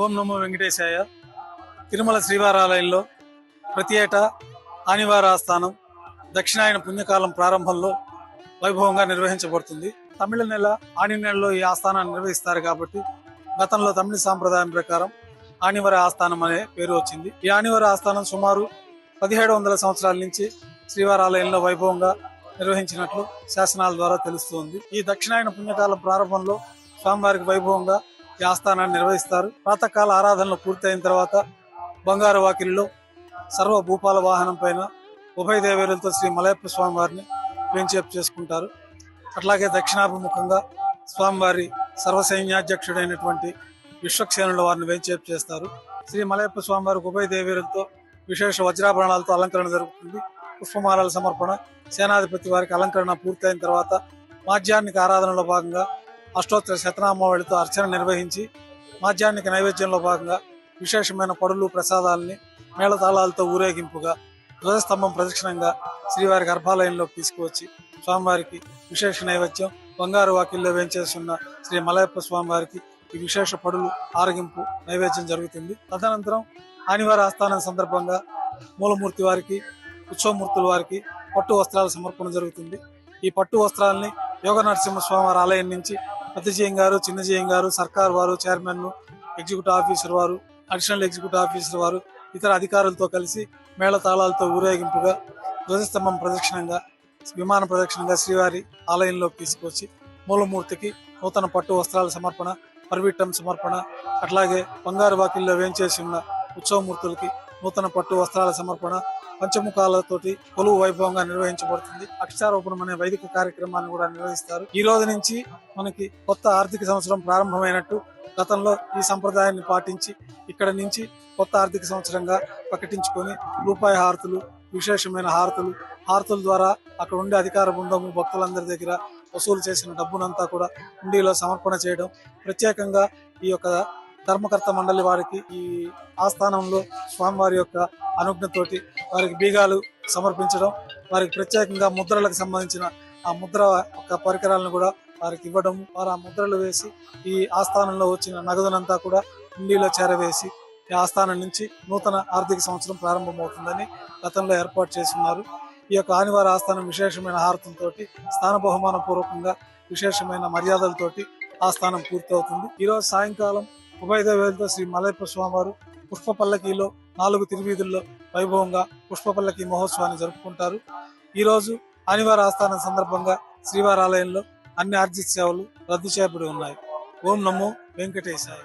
ఓం నమో వెంకటేశాయ. తిరుమల శ్రీవారాలయంలో ప్రతి ఏటా ఆనివార ఆస్థానం దక్షిణాయన పుణ్యకాలం ప్రారంభంలో వైభవంగా నిర్వహించబడుతుంది. తమిళ నెల ఆని నెలలో ఈ ఆస్థానాన్ని నిర్వహిస్తారు కాబట్టి గతంలో తమిళ సాంప్రదాయం ప్రకారం ఆనివర ఆస్థానం అనే పేరు వచ్చింది. ఈ ఆనివర ఆస్థానం సుమారు పదిహేడు వందల సంవత్సరాల నుంచి శ్రీవారాలయంలో వైభవంగా నిర్వహించినట్లు శాసనాల ద్వారా తెలుస్తుంది. ఈ దక్షిణాయన పుణ్యకాలం ప్రారంభంలో స్వామివారికి వైభవంగా ఈ ఆస్థానాన్ని నిర్వహిస్తారు. ప్రాతకాల ఆరాధనలు పూర్తయిన తర్వాత బంగారు వాకిల్లో సర్వ భూపాల వాహనం పైన ఉభయ దేవేరులతో శ్రీ మలయప్ప స్వామివారిని వెంచేపు చేసుకుంటారు. అట్లాగే దక్షిణాభిముఖంగా స్వామివారి సర్వసైన్యాధ్యక్షుడైనటువంటి విశ్వక్సేనుల వారిని వేంచేపు చేస్తారు. శ్రీ మలయప్ప స్వామివారికి ఉభయ దేవేరులతో విశేష వజ్రాభరణాలతో అలంకరణ జరుగుతుంది. పుష్పమాలల సమర్పణ సేనాధిపతి వారికి అలంకరణ పూర్తయిన తర్వాత మాధ్యాహ్నిక ఆరాధనలో భాగంగా అష్టోత్తర శతనామావళితో అర్చన నిర్వహించి మాధ్యాహ్నిక నైవేద్యంలో భాగంగా విశేషమైన పడులు ప్రసాదాలని మేళతాళాలతో ఊరేగింపుగా ధ్వజస్తంభం ప్రదక్షిణంగా శ్రీవారి గర్భాలయంలోకి తీసుకువచ్చి స్వామివారికి విశేష నైవేద్యం బంగారు వాకిల్లో వేంచేస్తున్న శ్రీ మలయప్ప స్వామివారికి ఈ విశేష పడులు ఆరగింపు నైవేద్యం జరుగుతుంది. తదనంతరం ఆనివారి ఆస్థానం సందర్భంగా మూలమూర్తి వారికి ఉత్సవమూర్తుల వారికి పట్టు వస్త్రాల సమర్పణ జరుగుతుంది. ఈ పట్టు వస్త్రాలని యోగ నరసింహ వారి ఆలయం నుంచి పెద్దజీయం గారు చిన్నజీయం గారు సర్కార్ వారు చైర్మన్ ఎగ్జిక్యూటివ్ ఆఫీసర్ వారు అడిషనల్ ఎగ్జిక్యూటివ్ ఆఫీసర్ వారు ఇతర అధికారులతో కలిసి మేళ తాళాలతో ఊరేగింపుగా ధ్వజస్తంభం ప్రదక్షిణంగా విమాన ప్రదక్షిణంగా శ్రీవారి ఆలయంలోకి తీసుకొచ్చి మూలమూర్తికి నూతన పట్టు వస్త్రాల సమర్పణ పర్విట్టం సమర్పణ అట్లాగే బంగారు వాకిల్లో వేంచేసి ఉన్న ఉత్సవమూర్తులకి నూతన పట్టు వస్త్రాల సమర్పణ పంచముఖాలతోటి కొలువు వైభవంగా నిర్వహించబడుతుంది. అక్షరారోపణం అనే వైదిక కార్యక్రమాన్ని కూడా నిర్వహిస్తారు. ఈ రోజు నుంచి మనకి కొత్త ఆర్థిక సంవత్సరం ప్రారంభమైనట్టు గతంలో ఈ సంప్రదాయాన్ని పాటించి ఇక్కడ నుంచి కొత్త ఆర్థిక సంవత్సరంగా ప్రకటించుకొని రూపాయి హారతులు విశేషమైన హారతులు హారతుల ద్వారా అక్కడ ఉండే అధికార బృందము భక్తులందరి దగ్గర వసూలు చేసిన డబ్బునంతా కూడా హుండీలో సమర్పణ చేయడం ప్రత్యేకంగా ఈ యొక్క ధర్మకర్త మండలి వారికి ఈ ఆస్థానంలో స్వామివారి యొక్క అనుజ్ఞతోటి వారికి బీగాలు సమర్పించడం వారికి ప్రత్యేకంగా ముద్రలకు సంబంధించిన ఆ ముద్ర యొక్క పరికరాలను కూడా వారికి ఇవ్వడం వారు ఆ ముద్రలు వేసి ఈ ఆస్థానంలో వచ్చిన నగదునంతా కూడా హుండీలో చేరవేసి ఈ ఆస్థానం నుంచి నూతన ఆర్థిక సంవత్సరం ప్రారంభమవుతుందని గతంలో ఏర్పాటు చేస్తున్నారు. ఈ యొక్క ఆనివార ఆస్థానం విశేషమైన హారతంతో స్థాన బహుమాన పూర్వకంగా విశేషమైన మర్యాదలతోటి ఆస్థానం పూర్తవుతుంది. ఈరోజు సాయంకాలం ఉభయ శ్రీ మలయప్ప స్వామివారు పుష్ప పల్లకీలో నాలుగు తిరువీధుల్లో వైభవంగా పుష్ప పల్లకీ మహోత్సవాన్ని జరుపుకుంటారు. ఈరోజు ఆనివారి ఆస్థానం సందర్భంగా శ్రీవారి ఆలయంలో అన్ని ఆర్జిత సేవలు రద్దు చేయబడి ఉన్నాయి. ఓం నమో వెంకటేశాయ.